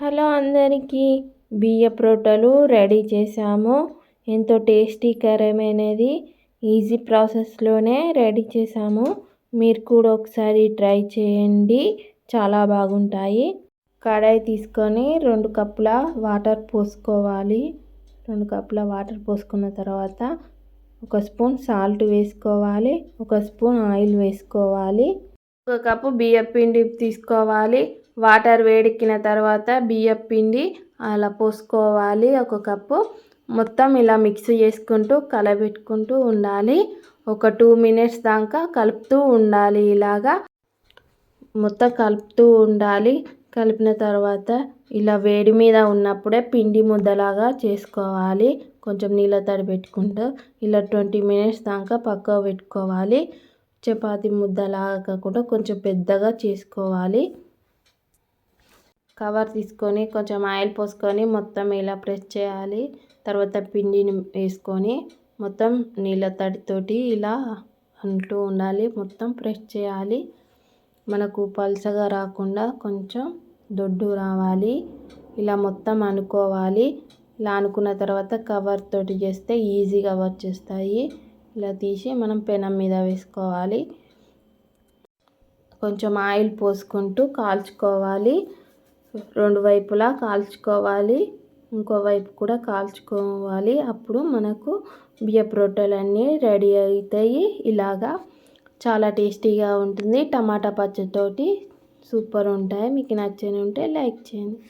Hello అందరికీ బియ్యపు రొట్టెలు రెడీ చేసాము ఎంతో టేస్టీకరమైనది ఈజీ ప్రాసెస్లోనే రెడీ చేసాము మీరు కూడా ఒకసారి ట్రై చేయండి చాలా బాగుంటాయి. కడాయి తీసుకొని రెండు కప్పుల వాటర్ పోసుకోవాలి. రెండు కప్పుల వాటర్ పోసుకున్న తర్వాత ఒక స్పూన్ సాల్ట్ వేసుకోవాలి ఒక స్పూన్ ఆయిల్ వేసుకోవాలి. ఒక కప్పు బియ్యం పిండి తీసుకోవాలి వాటర్ వేడెక్కిన తర్వాత బియ్యం పిండి అలా పోసుకోవాలి ఒక కప్పు. మొత్తం ఇలా మిక్స్ చేసుకుంటూ కలబెట్టుకుంటూ ఉండాలి. ఒక టూ మినిట్స్ దాకా కలుపుతూ ఉండాలి ఇలాగా. మొత్తం కలుపుతూ ఉండాలి. కలిపిన తర్వాత ఇలా వేడి మీద ఉన్నప్పుడే పిండి ముద్దలాగా చేసుకోవాలి. కొంచెం నీళ్ళ తడి పెట్టుకుంటూ ఇలా ట్వంటీ మినిట్స్ దాకా పక్క పెట్టుకోవాలి. చపాతి ముద్దలాగా కాకుండా కొంచెం పెద్దగా చేసుకోవాలి. కవర్ తీసుకొని కొంచెం ఆయిల్ పోసుకొని మొత్తం ఇలా ప్రెస్ చేయాలి. తర్వాత పిండిని వేసుకొని మొత్తం నీళ్ళ తడితోటి ఇలా అంటూ ఉండాలి. మొత్తం ప్రెస్ చేయాలి. మనకు పలసగా రాకుండా కొంచెం దొడ్డు రావాలి. ఇలా మొత్తం అనుకోవాలి. ఇలా అనుకున్న తర్వాత కవర్ తోటి చేస్తే ఈజీగా వచ్చేస్తాయి. ఇలా తీసి మనం పెనం మీద వేసుకోవాలి. కొంచెం ఆయిల్ పోసుకుంటూ కాల్చుకోవాలి. రెండు వైపులా కాల్చుకోవాలి. ఇంకో వైపు కూడా కాల్చుకోవాలి. అప్పుడు మనకు బియ్యపు రొట్టెలన్నీ రెడీ అవుతాయి. ఇలాగా చాలా టేస్టీగా ఉంటుంది. టమాటా పచ్చడితోటి సూపర్ ఉంటాయి. మీకు నచ్చని ఉంటే లైక్ చేయండి.